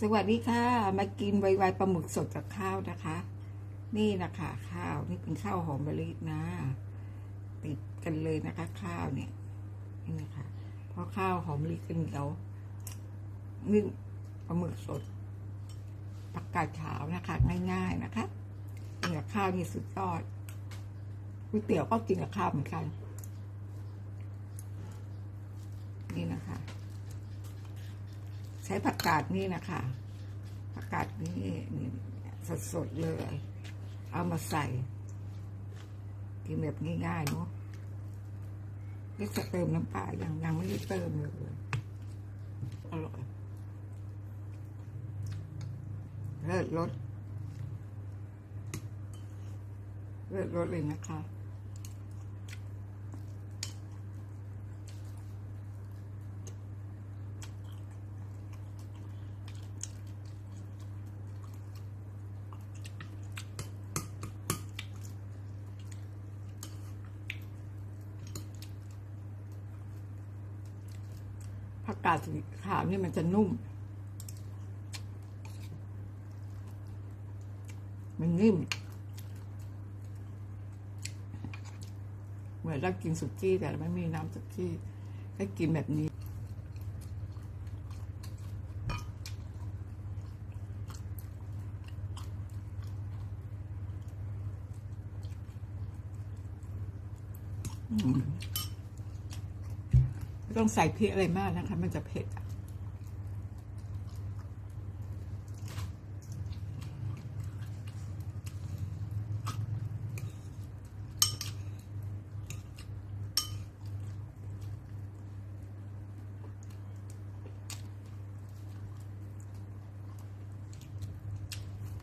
สวัสดีค่ะ มากินไวๆปลาหมึกสดกับข้าวนะคะ นี่นะคะข้าวนี่เป็นข้าวหอมมะลินะ ติดกันเลยนะคะ ข้าวเนี่ยนี่นะคะเพราะข้าวหอมมะลิกันเหนียวนี่ปลาหมึกสดผักกาดขาวนะคะ ง่าย ๆนะคะกินกับข้าวนี่สุดยอดก๋วยเตี๋ยวก็กินกับข้าวเหมือนกัน นี่นะคะ ใช้ผักกาดนี่นะคะผักกาดนี่นี่สดๆเลย เอามาใส่กินแบบง่ายๆเนาะนี่จะเติมน้ำปลายังยังไม่ได้เติมเลยอร่อยเลิศรสเลิศรสเลยนะคะ ผักกาดสีขาวนี่มันจะนุ่ม มันนิ่ม เหมือนเรากินสุกี้แต่ไม่มีน้ำสุกี้ให้กินแบบนี้อืม ต้องใส่พริกอะไรมากนะคะ มันจะเผ็ดอะ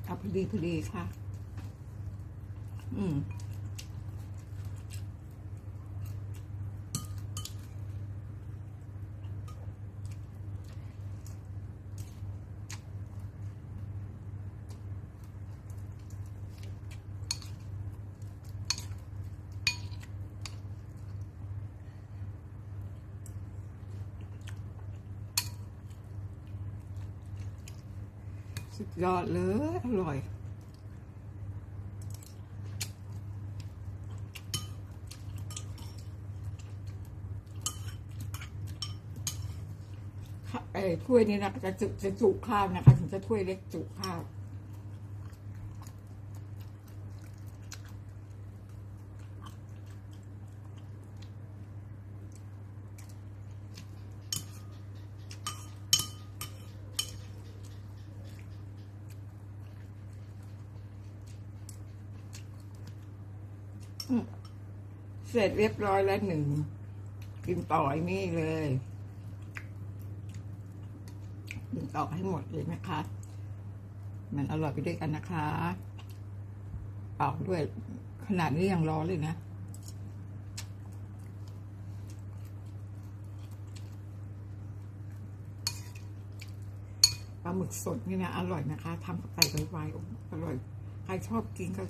เอาพอดีพอดีค่ะ อืม สุดยอดเลย อร่อยค่ะเอ้ยถ้วยนี้นะจะจุจะจุข้าวนะคะ ถึงจะถ้วยเล็กจุข้าว เสร็จเรียบร้อยแล้วหนึ่ง กินต่อไอ้นี่เลย กินต่อให้หมดเลยนะคะ มันอร่อยไปด้วยกันนะคะเป่าด้วย ขนาดนี้ยังร้อนเลยนะปลาหมึกสดนี่นะ อร่อยนะคะทำกับไก่ไวๆอร่อย ใครชอบกินก็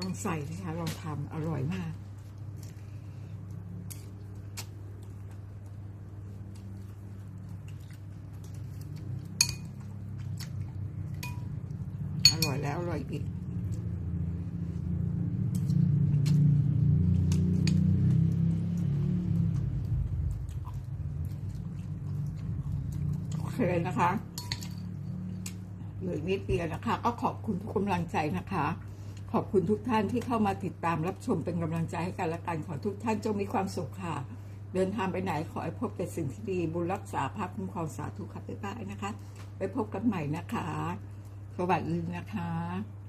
ลองใส่นะคะลองทำอร่อยมาก อร่อยแล้วอร่อยอีกโอเคนะคะเหลือนิดเดียวนะคะ ก็ขอบคุณทุกกำลังใจนะคะ ขอบคุณทุกท่านที่เข้ามาติดตามรับชมเป็นกำลังใจให้กันและกันขอทุกท่านจงมีความสุขค่ะ เดินทางไปไหนขอให้พบแต่สิ่งที่ดี บุญรักษาภาพคุ้มครองสาธุค่ะบ๊ายบายนะคะ ไปพบกันใหม่นะคะ สวัสดีนะคะ